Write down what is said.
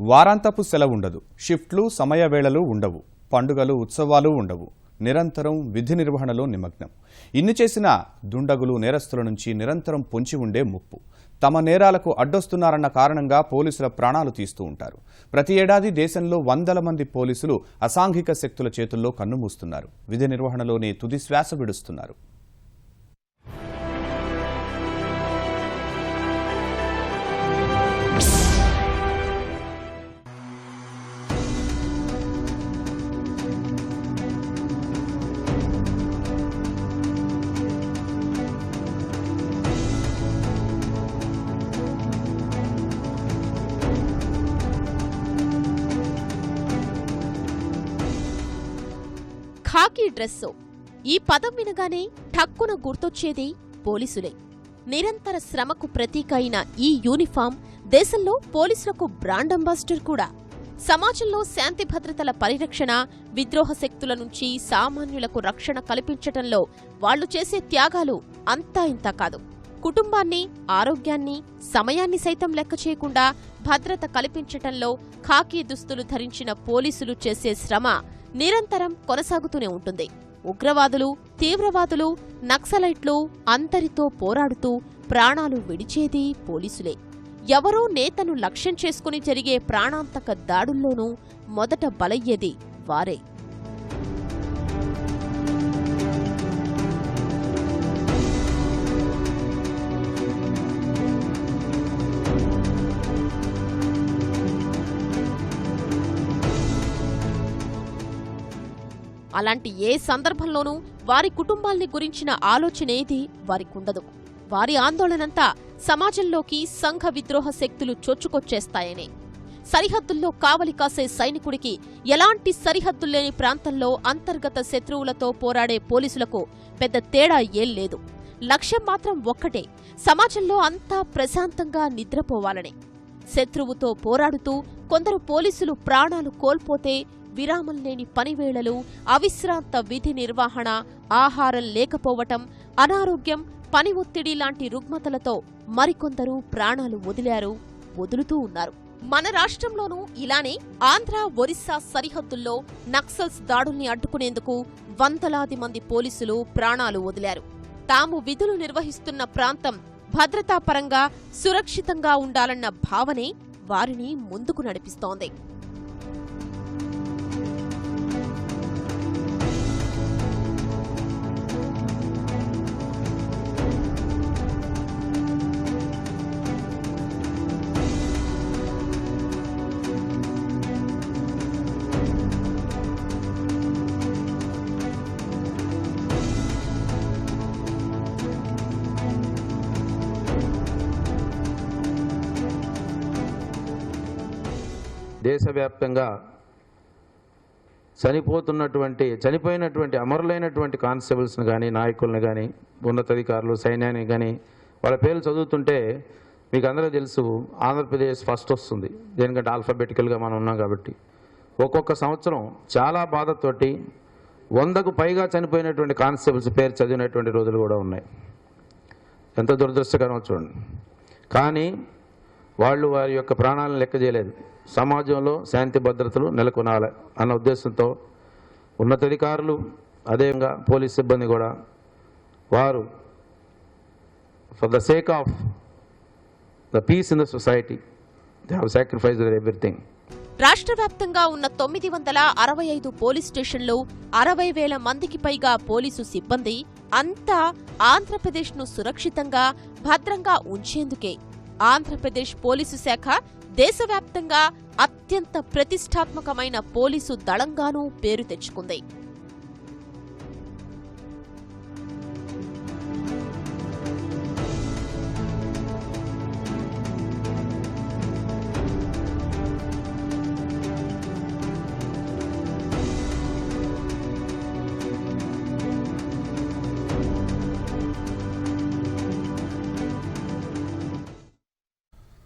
వారాంతపు సెలవు ఉండదు. షిఫ్ట్లు సమయ వేళలు ఉండవు. పండుగలు ఉత్సవాలు ఉండవు. నిరంతరం విధి నిర్వహణలో నిమగ్నం. ఇన్ని చేసినా దుండగులు నేరస్తుల నుంచి నిరంతరం పొంచి ఉండే ముప్పు. తమ నేరాలకు అడ్డొస్తున్నారన్న కారణంగా పోలీసుల ప్రాణాలు తీస్తూ ఉంటారు. ప్రతి ఏడాది దేశంలో వందల మంది పోలీసులు అసాంఘిక శక్తుల చేతుల్లో కన్నుమూస్తున్నారు విధి నిర్వహణలోనే తుది శ్వాస విడుస్తున్నారు. ఖాకీ డ్రెస్సు. ఈ పదం వినగానే ఠక్కున గుర్తొచ్చేది పోలీసులే. నిరంతర శ్రమకు ప్రతీక అయిన ఈ యూనిఫామ్ దేశంలో పోలీసులకు బ్రాండ్ అంబాసిడర్ కూడా. సమాజంలో శాంతి భద్రతల పరిరక్షణ విద్రోహ శక్తుల నుంచి సామాన్యులకు రక్షణ కల్పించటంలో వాళ్ళు చేసే త్యాగాలు అంతా ఇంతా కాదు. కుటుంబాన్ని ఆరోగ్యాన్ని సమయాన్ని సైతం లెక్క చేయకుండా భద్రత కల్పించటంలో ఖాకీ దుస్తులు ధరించిన పోలీసులు చేసే శ్రమ నిరంతరం కొనసాగుతూనే ఉంటుంది. ఉగ్రవాదులు తీవ్రవాదులు నక్సలైట్లు అంతరితో పోరాడుతూ ప్రాణాలు విడిచేది పోలీసులే. ఎవరో నేతను లక్ష్యం చేసుకుని జరిగే ప్రాణాంతక దాడుల్లోనూ మొదట బలయ్యేది వారే. అలాంటి ఏ సందర్భంలోనూ వారి కుటుంబాల్ని గురించిన ఆలోచనేది వారికుండదు. వారి ఆందోళనంతా సమాజంలోకి సంఘ విద్రోహ శక్తులు చొచ్చుకొచ్చేస్తాయనే. సరిహద్దుల్లో కావలి కాసే సైనికుడికి ఎలాంటి సరిహద్దుల్లేని ప్రాంతంలో అంతర్గత శత్రువులతో పోరాడే పోలీసులకు పెద్ద తేడా ఏం లేదు. లక్ష్యం మాత్రం ఒక్కటే సమాజంలో అంతా ప్రశాంతంగా నిద్రపోవాలనే. శత్రువుతో పోరాడుతూ కొందరు పోలీసులు ప్రాణాలు కోల్పోతే విరామం లేని పనివేళలు అవిశ్రాంత విధి నిర్వహణ ఆహారం లేకపోవటం అనారోగ్యం పని ఒత్తిడి లాంటి రుగ్మతలతో మరికొందరు ప్రాణాలు వదిలారు వదులుతూ ఉన్నారు. మన రాష్ట్రంలోనూ ఇలానే ఆంధ్ర ఒరిస్సా సరిహద్దుల్లో నక్సల్స్ దాడుల్ని అడ్డుకునేందుకు వందలాది మంది పోలీసులు ప్రాణాలు వదిలారు. తాము విధులు నిర్వహిస్తున్న ప్రాంతం భద్రతాపరంగా సురక్షితంగా ఉండాలన్న భావనే వారిని ముందుకు నడిపిస్తోంది. దేశవ్యాప్తంగా చనిపోతున్నటువంటి చనిపోయినటువంటి అమరులైనటువంటి కానిస్టేబుల్స్ని కానీ నాయకులను కానీ ఉన్నతాధికారులు సైన్యాన్ని కానీ వాళ్ళ పేర్లు చదువుతుంటే మీకు అందరూ తెలుసు ఆంధ్రప్రదేశ్ ఫస్ట్ వస్తుంది. దేనికంటే ఆల్ఫాబెటికల్గా మనం ఉన్నాం కాబట్టి. ఒక్కొక్క సంవత్సరం చాలా బాధతోటి వందకు పైగా చనిపోయినటువంటి కానిస్టేబుల్స్ పేరు చదివినటువంటి రోజులు కూడా ఉన్నాయి. ఎంత దురదృష్టకరమో చూడండి. కానీ వాళ్ళు వారి యొక్క ప్రాణాలను లెక్క చేయలేదు. సమాజంలో శాంతి భద్రతలు నెలకొనాలి అన్న ఉద్దేశంతో ఉన్నతాధికారులు అదేవిధంగా పోలీస్ సిబ్బంది కూడా వారు for the sake of the peace in the society they have sacrifice everything రాష్ట్ర వ్యాప్తంగా ఉన్న తొమ్మిది వందల అరవై ఐదు పోలీస్ స్టేషన్లు అరవై వేల మందికి పైగా పోలీసు సిబ్బంది అంతా ఆంధ్రప్రదేశ్ను సురక్షితంగా భద్రంగా ఉంచేందుకే. ఆంధ్రప్రదేశ్ పోలీసు శాఖ దేశవ్యాప్తంగా అత్యంత ప్రతిష్టాత్మకమైన పోలీసు దళంగానూ పేరు తెచ్చుకుంది.